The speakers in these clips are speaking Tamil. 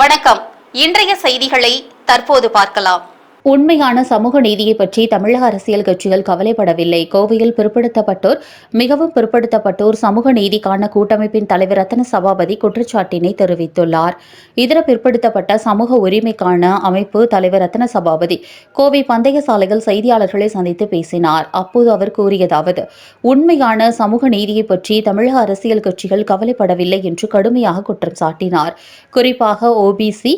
வணக்கம். இன்றைய செய்திகளை தற்போது பார்க்கலாம். உண்மையான சமூக நீதியை பற்றி தமிழக அரசியல் கட்சிகள் கவலைப்படவில்லை. கோவையில் பிற்படுத்தப்பட்டோர் மிகவும் பிற்படுத்தப்பட்டோர் சமூக நீதிக்கான கூட்டமைப்பின் தலைவர் ரத்தன சபாபதி குற்றச்சாட்டினை தெரிவித்துள்ளார். இதர பிற்படுத்தப்பட்ட சமூக உரிமைக்கான அமைப்பு தலைவர் ரத்தன சபாபதி கோவை பந்தய சாலையில் செய்தியாளர்களை சந்தித்து பேசினார். அப்போது அவர் கூறியதாவது உண்மையான சமூக நீதியை பற்றி தமிழக அரசியல் கட்சிகள் கவலைப்படவில்லை என்று கடுமையாக குற்றம் சாட்டினார். குறிப்பாக ஓபிசி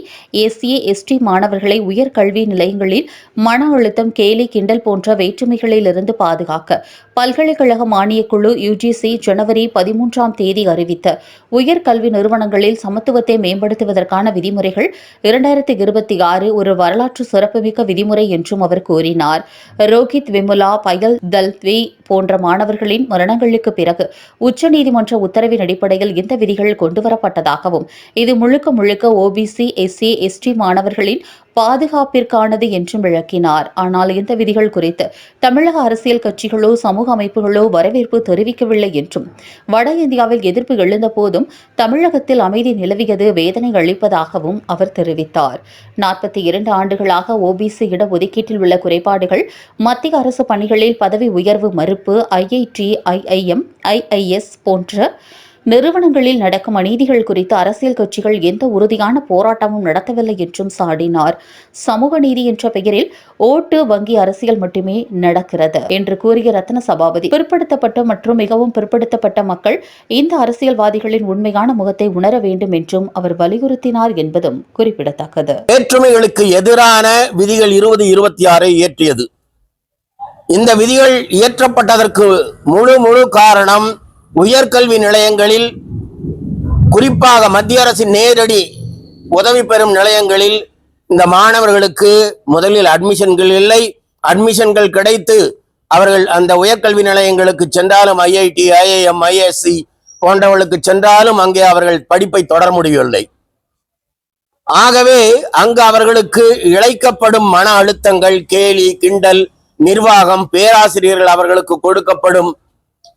எஸ்சி எஸ்டி மாணவர்களை உயர்கல்வி நிலையங்களில் மன அழுத்தம் கேலி கிண்டல் போன்ற வேற்றுமைகளிலிருந்து பாதுகாக்க பல்கலைக்கழக மானியக்குழு யுஜிசி ஜனவரி பதிமூன்றாம் தேதி அறிவித்த உயர்கல்வி நிறுவனங்களில் சமத்துவத்தை மேம்படுத்துவதற்கான விதிமுறைகள் இரண்டாயிரத்தி இருபத்தி ஆறு ஒரு வரலாற்று சிறப்புமிக்க விதிமுறை என்றும் அவர் கூறினார். ரோஹித் விமுலா பயல் தல்வி போன்ற மாணவர்களின் மரணங்களுக்கு பிறகு உச்சநீதிமன்ற உத்தரவின் அடிப்படையில் இந்த விதிகள் கொண்டுவரப்பட்டதாகவும் இது முழுக்க முழுக்க ஓபிசி எஸ்சி எஸ்டி மாணவர்களின் பாதுகாப்பிற்கானது என்றும் விளக்கினார். ஆனால் இந்த விதிகள் குறித்து தமிழக அரசியல் கட்சிகளோ சமூக அமைப்புகளோ வரவேற்பு தெரிவிக்கவில்லை என்றும் வட இந்தியாவில் எதிர்ப்பு எழுந்த போதும் தமிழகத்தில் அமைதி நிலவியது வேதனை அளிப்பதாகவும் அவர் தெரிவித்தார். நாற்பத்தி இரண்டு ஆண்டுகளாக ஓபிசி இடஒதுக்கீட்டில் உள்ள குறைபாடுகள் மத்திய அரசு பணிகளில் பதவி உயர்வு மறுப்பு ஐஐடி ஐஐஎம் ஐஐஎஸ் போன்ற நிறுவனங்களில் நடக்கும் அநீதிகள் குறித்து அரசியல் கட்சிகள் எந்த உறுதியான போராட்டமும் நடத்தவில்லை என்றும் சாடினார். சமூக நீதி என்ற பெயரில் ஓட்டு வங்கி அரசியல் மட்டுமே நடக்கிறது என்று கூறிய ரத்ன சபாபதி பிற்படுத்தப்பட்ட மற்றும் மிகவும் பிற்படுத்தப்பட்ட மக்கள் இந்த அரசியல்வாதிகளின் உண்மையான முகத்தை உணர வேண்டும் என்றும் அவர் வலியுறுத்தினார் என்பதும் குறிப்பிடத்தக்கது. வேற்றுமைகளுக்கு எதிரான விதிகள் இருபது இருபத்தி ஆறை இயற்றியது. இந்த விதிகள் இயற்றப்பட்டதற்கு முழு முழு காரணம் உயர்கல்வி நிலையங்களில் குறிப்பாக மத்திய அரசின் நேரடி உதவி பெறும் நிலையங்களில் இந்த மாணவர்களுக்கு முதலில் அட்மிஷன்கள் இல்லை. அட்மிஷன்கள் கிடைத்து அவர்கள் அந்த உயர்கல்வி நிலையங்களுக்கு சென்றாலும் ஐஐடி ஐஏஎம் ஐஎஸ்சி போன்றவர்களுக்கு சென்றாலும் அங்கே அவர்கள் படிப்பை தொடர முடியவில்லை. ஆகவே அங்கு அவர்களுக்கு இழைக்கப்படும் மன அழுத்தங்கள் கேலி கிண்டல் நிர்வாகம் பேராசிரியர்கள் அவர்களுக்கு கொடுக்கப்படும்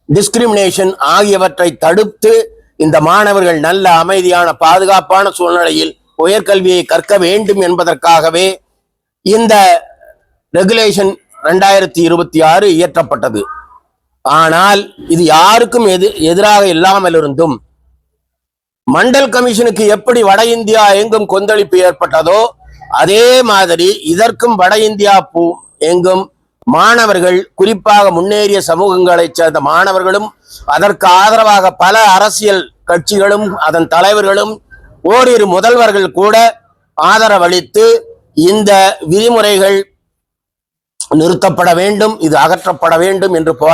டிஸ்கிரிமினேஷன் ஆகியவற்றை தடுத்து இந்த மாணவர்கள் நல்ல அமைதியான பாதுகாப்பான சூழ்நிலையில் உயர்கல்வியை கற்க வேண்டும் என்பதற்காகவே இந்த ரெகுலேஷன் ரெண்டாயிரத்தி இருபத்தி ஆறு இயற்றப்பட்டது. ஆனால் இது யாருக்கும் எது எதிராக இல்லாமல் இருந்தும் மண்டல் கமிஷனுக்கு எப்படி வட இந்தியா எங்கும் கொந்தளிப்பு ஏற்பட்டதோ அதே மாதிரி இதற்கும் வட இந்தியா பூ எங்கும் மாணவர்கள் குறிப்பாக முன்னேறிய சமூகங்களைச் சேர்ந்த மாணவர்களும் அதற்கு ஆதரவாக பல அரசியல் கட்சிகளும் அதன் தலைவர்களும் ஓரிரு முதல்வர்கள் கூட ஆதரவளித்து இந்த விதிமுறைகள் நிறுத்தப்பட வேண்டும் இது அகற்றப்பட வேண்டும் என்று போ